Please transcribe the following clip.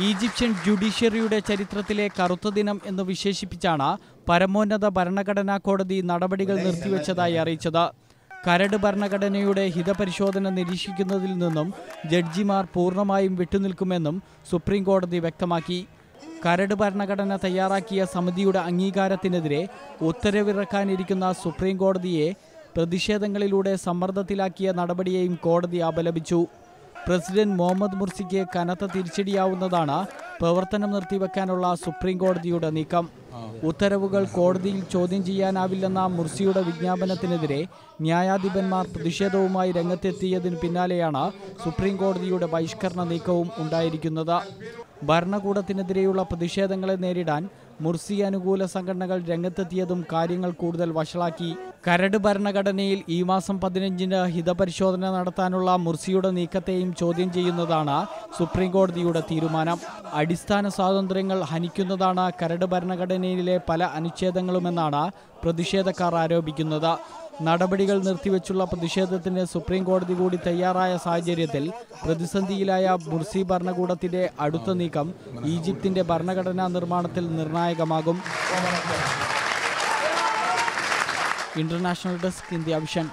Egyptian ജുഡീഷ്യറിയുടെ ചരിത്രത്തിലെ കറുത്ത ദിനം എന്ന് വിശേഷിപ്പിച്ചാണ് പരമോന്നത ഭരണഘടനാ കോടതി നടപടികൾ നിർത്തിവെച്ചതായി അറിയിച്ചത്. കരട് ഭരണഘടനയുടെ ഹിതപരിശോധന നിരീക്ഷിക്കുന്നതിൽ നിന്നും ജഡ്ജിമാർ പൂർണമായും വിട്ടുനിൽക്കുമെന്നും സുപ്രീം കോടതി വ്യക്തമാക്കി. കരട് ഭരണഘടന തയ്യാറാക്കിയ സമിതിയുടെ അംഗീകാരത്തിനെതിരെ ഉത്തരവിറക്കാനിരിക്കുന്ന സുപ്രീം കോടതിയെ പ്രതിഷേധങ്ങളിലൂടെ സമ്മർദ്ദത്തിലാക്കിയ നടപടിയെയും കോടതി അപലപിച്ചു. പ്രസിഡന്റ് മുഹമ്മദ് മുർസിക്ക് കനത്ത തിരിച്ചടിയാവുന്നതാണ് പ്രവർത്തനം നിർത്തിവെക്കാനുള്ള സുപ്രീം കോടതിയുടെ നീക്കം. ഉത്തരവുകൾ കോടതിയിൽ ചോദ്യം ചെയ്യാനാവില്ലെന്ന മുർസിയുടെ വിജ്ഞാപനത്തിനെതിരെ ന്യായാധിപന്മാർ പ്രതിഷേധവുമായി രംഗത്തെത്തിയതിന് പിന്നാലെയാണ് സുപ്രീം കോടതിയുടെ ബഹിഷ്കരണ നീക്കവും ഉണ്ടായിരിക്കുന്നത്. ഭരണകൂടത്തിനെതിരെയുള്ള പ്രതിഷേധങ്ങളെ നേരിടാൻ മുർസി അനുകൂല സംഘടനകൾ രംഗത്തെത്തിയതും കാര്യങ്ങൾ കൂടുതൽ വഷളാക്കി. കരട് ഭരണഘടനയിൽ ഈ മാസം പതിനഞ്ചിന് ഹിതപരിശോധന നടത്താനുള്ള മുർസിയുടെ നീക്കത്തെയും ചോദ്യം ചെയ്യുന്നതാണ് സുപ്രീംകോടതിയുടെ തീരുമാനം. അടിസ്ഥാന സ്വാതന്ത്ര്യങ്ങൾ ഹനിക്കുന്നതാണ് കരട് ഭരണഘടനയിലെ പല അനുച്ഛേദങ്ങളുമെന്നാണ് പ്രതിഷേധക്കാർ ആരോപിക്കുന്നത്. നടപടികൾ നിർത്തിവെച്ചുള്ള പ്രതിഷേധത്തിന് സുപ്രീം കോടതി കൂടി തയ്യാറായ സാഹചര്യത്തിൽ പ്രതിസന്ധിയിലായ മുർസി ഭരണകൂടത്തിന്റെ അടുത്ത നീക്കം ഈജിപ്തിന്റെ ഭരണഘടനാ നിർമ്മാണത്തിൽ നിർണായകമാകും. International desk India Vision.